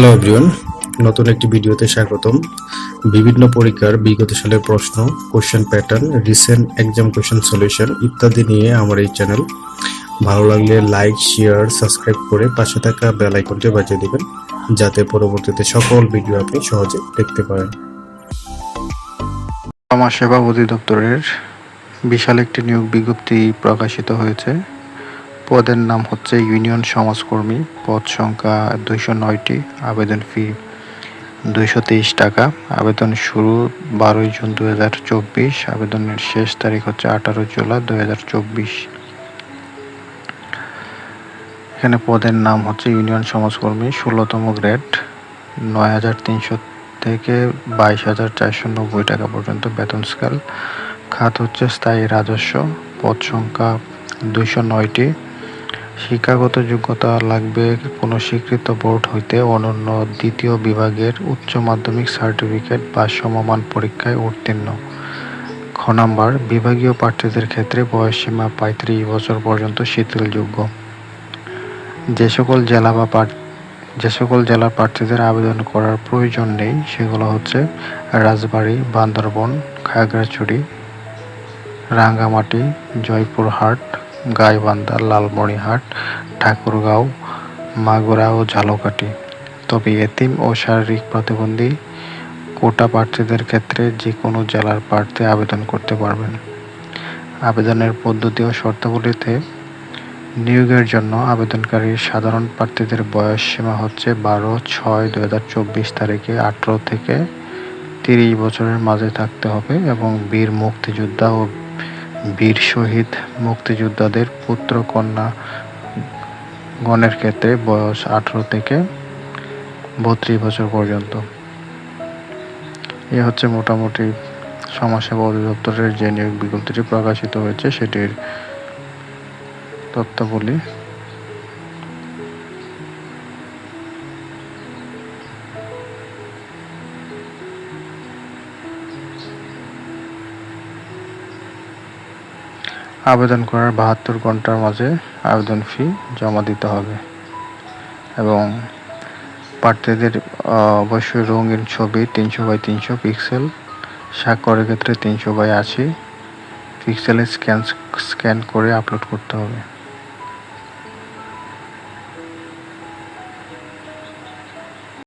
Hello everyone নতুন একটি ভিডিওতে স্বাগতম। বিভিন্ন পরীক্ষার বিগত সালের প্রশ্ন question pattern recent exam question solution ইত্যাদি নিয়ে আমার এই চ্যানেল ভালো লাগলে লাইক শেয়ার সাবস্ক্রাইব করে পাশে থাকা বেল আইকনটি বাজিয়ে দিবেন, যাতে পরবর্তীতে সকল ভিডিও আপনি সহজে দেখতে পারেন। সমাজ সেবা অধিদপ্তরের বিশাল একটি নিয়োগ বিজ্ঞপ্তি প্রকাশিত হয়েছে। পদের নাম হচ্ছে ইউনিয়ন সমাজকর্মী। পদ সংখ্যা দুইশো নয়টি, আবেদন ফি দুইশো তেইশ টাকা। আবেদন শুরু বারোই জুন দু হাজার চব্বিশ, আবেদনের শেষ তারিখ হচ্ছে আঠারো জুলাই দু হাজার চব্বিশ। এখানে পদের নাম হচ্ছে ইউনিয়ন সমাজকর্মী, ষোলোতম গ্রেড, নয় হাজার তিনশো থেকে বাইশ হাজার চারশো নব্বই টাকা পর্যন্ত বেতন স্কেল। খাত হচ্ছে স্থায়ী রাজস্ব, পদ সংখ্যা দুইশো নয়টি শিক্ষাগত যোগ্যতা লাগবে কোনো স্বীকৃত বোর্ড হইতে অনন্য দ্বিতীয় বিভাগের উচ্চ মাধ্যমিক সার্টিফিকেট বা সমমান পরীক্ষায় উত্তীর্ণ। খ নাম্বার, বিভাগীয় প্রার্থীদের ক্ষেত্রে বয়সসীমা পঁয়ত্রিশ বছর পর্যন্ত শিথিলযোগ্য। যে সকল জেলা বা যে সকল জেলার প্রার্থীদের আবেদন করার প্রয়োজন নেই, সেগুলো হচ্ছে রাজবাড়ী, বান্দরবন, খাগড়াছড়ি, রাঙ্গামাটি, জয়পুরহাট গাইবান্ধা লালমনিরহাট, ঠাকুরগাঁও, মাগুরা ও ঝালকাঠি। তবে এতিম ও শারীরিক প্রতিবন্ধী কোটা প্রার্থীদের ক্ষেত্রে যে কোনো জেলার প্রার্থী আবেদন করতে পারবেন। আবেদনের পদ্ধতি ও শর্তাবলীতে নিয়োগের জন্য আবেদনকারীর সাধারণ প্রার্থীদের বয়স সীমা হচ্ছে বারো ছয় দু হাজার চব্বিশ তারিখে আঠেরো থেকে তিরিশ বছরের মাঝে থাকতে হবে এবং বীর মুক্তিযোদ্ধা ও বীর শহীদ মুক্তিযোদ্ধাদের পুত্র কন্যা গণের ক্ষেত্রে বয়স আঠেরো থেকে বত্রিশ বছর পর্যন্ত। এ হচ্ছে মোটামুটি সমাজসেবা অধিদপ্তরের যে নিয়োগ বিজ্ঞপ্তিটি প্রকাশিত হয়েছে, সেটির তথ্যাবলী। আবেদন করার বাহাত্তর ঘণ্টার মাঝে আবেদন ফি জমা দিতে হবে এবং প্রার্থীদের অবশ্যই রঙিন ছবি তিনশো বাই তিনশো পিক্সেল স্বাক্ষরের ক্ষেত্রে তিনশো বাই আশি পিক্সেলে স্ক্যান স্ক্যান করে আপলোড করতে হবে।